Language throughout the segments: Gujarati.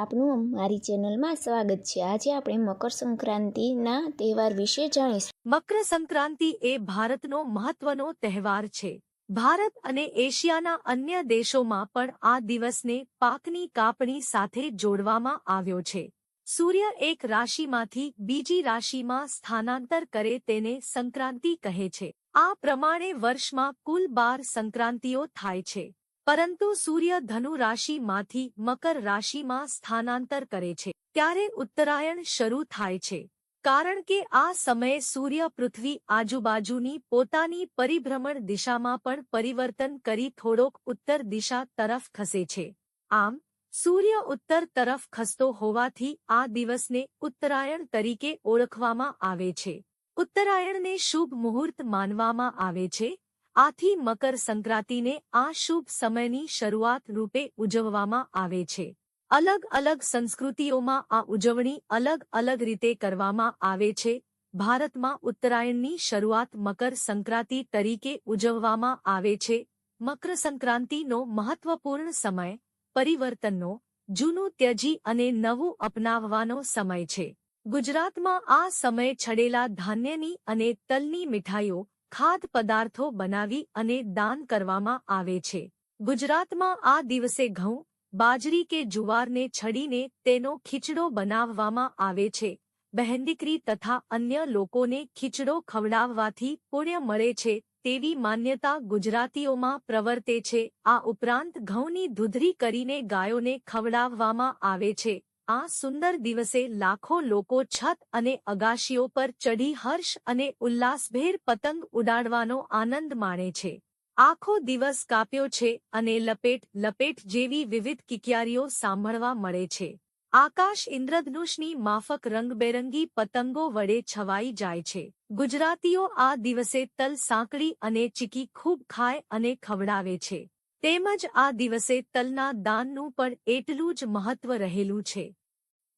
આપનું મારી ચેનલમાં સ્વાગત છે. આજે આપણે મકર સંક્રાંતિના તહેવાર વિશે જાણીશું. મકર સંક્રાંતિ એ ભારતનો મહત્વનો તહેવાર છે. ભારત અને એશિયાના અન્ય દેશોમાં પણ આ દિવસને પાકની કાપણી સાથે જોડવામાં આવ્યો છે. સૂર્ય એક રાશિમાંથી બીજી રાશિમાં સ્થાનાંતર કરે તેને સંક્રાંતિ કહે છે. આ પ્રમાણે વર્ષમાં કુલ બાર સંક્રાંતિઓ થાય છે. પરંતુ સૂર્ય ધનુ રાશિમાંથી મકર રાશિમાં સ્થાનાંતર કરે છે. ત્યારે ઉત્તરાયણ શરૂ થાય છે. કારણ કે આ સમયે સૂર્ય પૃથ્વી આજુબાજુની પોતાની પરિભ્રમણ દિશામાં પણ પરિવર્તન કરી થોડોક ઉત્તર દિશા તરફ ખસે છે. આમ, સૂર્ય ઉત્તર તરફ ખસતો હોવાથી આ દિવસને ઉત્તરાયણ તરીકે ઓળખવામાં આવે છે. ઉત્તરાયણને શુભ મુહૂર્ત માનવામાં આવે છે. આથી મકર સંક્રાંતિને આ શુભ સમયની શરૂઆત રૂપે ઉજવવામાં આવે છે. અલગ અલગ સંસ્કૃતિઓમાં આ ઉજવણી અલગ અલગ રીતે કરવામાં આવે છે. ભારતમાં ઉત્તરાયણની શરૂઆત મકર સંક્રાંતિ તરીકે ઉજવવામાં આવે છે. મકર સંક્રાંતિનો મહત્વપૂર્ણ સમય, પરિવર્તનનો, જૂનું ત્યજી અને નવું અપનાવવાનો સમય છે. ગુજરાતમાં આ સમય છડેલા ધાન્યની અને તલની મીઠાઈઓ ખાદ્ય પદાર્થો બનાવી અને દાન કરવામાં આવે છે. ગુજરાતમાં આ દિવસે ઘઉં, બાજરી કે જુવારને છડીને તેનો ખીચડો બનાવવામાં આવે છે. બહેનદીકરી તથા અન્ય લોકોને ખીચડો ખવડાવવાથી પુણ્ય મળે છે તેવી માન્યતા ગુજરાતીઓમાં પ્રવર્તે છે. આ ઉપરાંત ઘઉંની ધુધરી કરીને ગાયોને ખવડાવવામાં આવે છે. આ સુંદર દિવસે લાખો લોકો છત અને અગાશીઓ પર ચઢી હર્ષ અને ઉલ્લાસભેર પતંગ ઉડાડવાનો આનંદ માણે છે. આખો દિવસ કાપ્યો છે અને લપેટ લપેટ જેવી વિવિધ કિકિયારીઓ સાંભળવા મળે છે. આકાશ ઇન્દ્રધનુષની માફક રંગબેરંગી પતંગો વડે છવાઈ જાય છે. ગુજરાતીઓ આ દિવસે તલ સાંકળી અને ચીકી ખૂબ ખાય અને ખવડાવે છે. તેમજ આ દિવસે તલના દાનનું પણ એટલું જ મહત્વ રહેલું છે.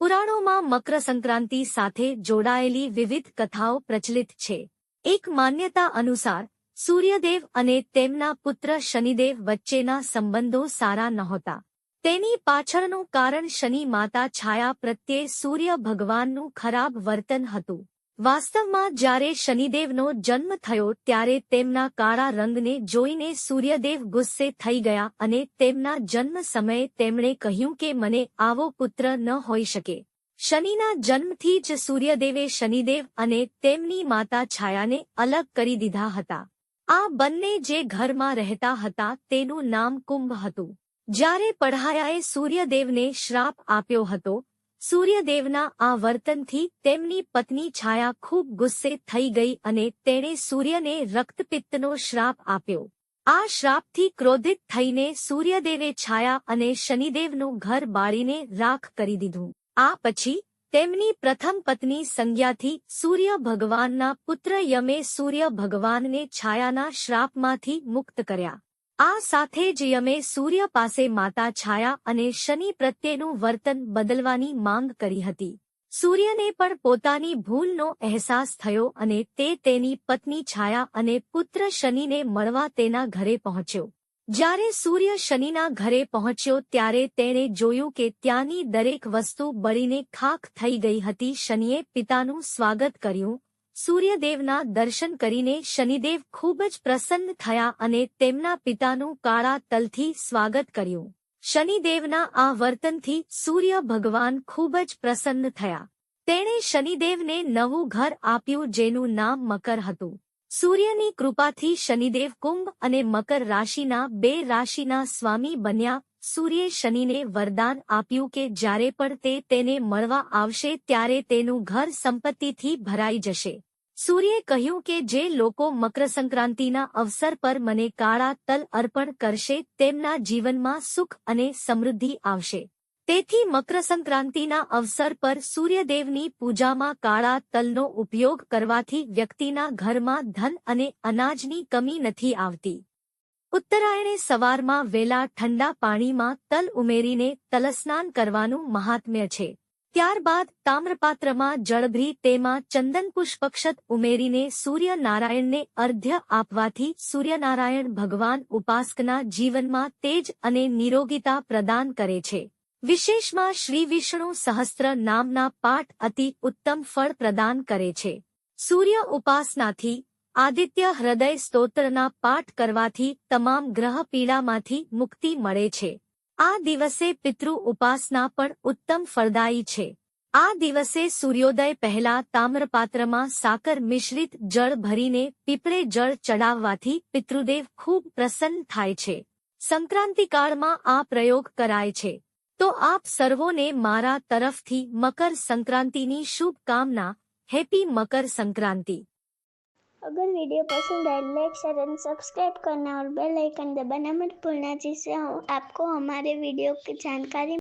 પુરાણોમાં મકર સંક્રાંતિ સાથે જોડાયેલી વિવિધ કથાઓ પ્રચલિત છે. એક માન્યતા અનુસાર, સૂર્યદેવ અને તેમના પુત્ર શનિદેવ વચ્ચેના સંબંધો સારા નહોતા. તેની પાછળનું કારણ શનિ માતા છાયા પ્રત્યે સૂર્ય ભગવાનનું ખરાબ વર્તન હતું. વાસ્તવમાં જ્યારે શનિદેવનો જન્મ થયો ત્યારે તેમના કાળા રંગને જોઈને સૂર્યદેવ ગુસ્સે થઈ ગયા અને તેમના જન્મ સમયે તેમણે કહ્યું કે મને આવો પુત્ર ન હોઈ શકે. શનિના જન્મથી જ સૂર્યદેવે શનિદેવ અને તેમની માતા છાયાને અલગ કરી દીધા હતા. આ બંને જે ઘરમાં રહેતા હતા તેનું નામ કુંભ હતું. જ્યારે પઢાયાએ સૂર્યદેવને શ્રાપ આપ્યો હતો સૂર્યદેવના આ વર્તનથી તેમની પત્ની છાયા ખૂબ ગુસ્સે થઈ ગઈ અને તેણે સૂર્યને રક્તપિત્તનો શ્રાપ આપ્યો. આ શ્રાપથી ક્રોધિત થઈને સૂર્યદેવે છાયા અને શનિદેવનું ઘર બાળીને રાખ કરી દીધું. આ પછી તેમની પ્રથમ પત્ની સંજ્ઞાથી સૂર્ય ભગવાનના પુત્ર યમે સૂર્ય ભગવાનને છાયાના શ્રાપમાંથી મુક્ત કર્યા. આ સાથે જ યમે સૂર્ય પાસે માતા છાયા અને શનિ પ્રત્યેનું વર્તન બદલવાની માંગ કરી હતી. સૂર્યને પણ પોતાની ભૂલનો અહેસાસ થયો અને તે તેની પત્ની છાયા અને પુત્ર શનિને મળવા તેના ઘરે પહોંચ્યો. જ્યારે સૂર્ય શનિના ઘરે પહોંચ્યો ત્યારે તેણે જોયું કે ત્યાંની દરેક વસ્તુ બળીને ખાખ થઈ ગઈ હતી. શનિએ પિતાનું સ્વાગત કર્યું સૂર્યદેવના દર્શન કરીને શનિદેવ ખૂબ જ પ્રસન્ન થયા અને તેમના પિતાનું કાળા તલથી સ્વાગત કર્યું. શનિદેવના આ વર્તનથી સૂર્ય ભગવાન ખૂબ જ પ્રસન્ન થયા. તેણે શનિદેવને નવું ઘર આપ્યું જેનું નામ મકર હતું. સૂર્યની કૃપાથી શનિદેવ કુંભ અને મકર રાશિના બે રાશિના સ્વામી બન્યા. સૂર્યે શનિને વરદાન આપ્યું કે જ્યારે પણ તે તેને મળવા આવશે ત્યારે તેનું ઘર સંપત્તિથી ભરાઈ જશે. સૂર્યે કહ્યું કે જે લોકો મકર સંક્રાંતિના અવસર પર મને કાળા તલ અર્પણ કરશે તેમના જીવનમાં સુખ અને સમૃદ્ધિ આવશે. તેથી મકર સંક્રાંતિના અવસર પર સૂર્યદેવની પૂજામાં કાળા તલનો ઉપયોગ કરવાથી વ્યક્તિના ઘરમાં ધન અને અનાજની કમી નથી આવતી. ઉત્તરાયણે સવારમાં વેલા ઠંડા પાણીમાં તલ ઉમેરીને તલસ્નાન કરવાનું મહાત્મ્ય છે. ત્યારબાદ તામ્રપાત્રમાં જળભરી તેમાં ચંદન પુષ્પક્ષત ઉમેરીને સૂર્યનારાયણને અર્ધ્ય આપવાથી સૂર્યનારાયણ ભગવાન ઉપાસકના જીવનમાં તેજ અને નિરોગીતા પ્રદાન કરે છે. વિશેષમાં શ્રી વિષ્ણુ સહસ્ત્ર નામના પાઠ અતિ ઉત્તમ ફળ પ્રદાન કરે છે. સૂર્ય ઉપાસનાથી આદિત્ય હૃદય સ્તોત્રના પાઠ કરવાથી તમામ ગ્રહ પીડામાંથી મુક્તિ મળે છે. આ દિવસે પિતૃ ઉપાસના પણ ઉત્તમ ફળદાયી છે. આ દિવસે સૂર્યોદય પહેલા તામ્રપાત્રમાં સાકર મિશ્રિત જળ ભરીને પીપળે જળ ચડાવવાથી પિતૃદેવ ખૂબ પ્રસન્ન થાય છે. સંક્રાંતિકાળમાં આ પ્રયોગ કરાય છે. તો આપ સર્વોને મારા તરફથી મકર સંક્રાંતિની શુભકામના હેપી મકર संक्रांति अगर वीडियो पसंद आए लाइक शेयर एंड सब्सक्राइब करना और बेल आइकन दबाना मत भूलना जिससे आपको हमारे वीडियो की जानकारी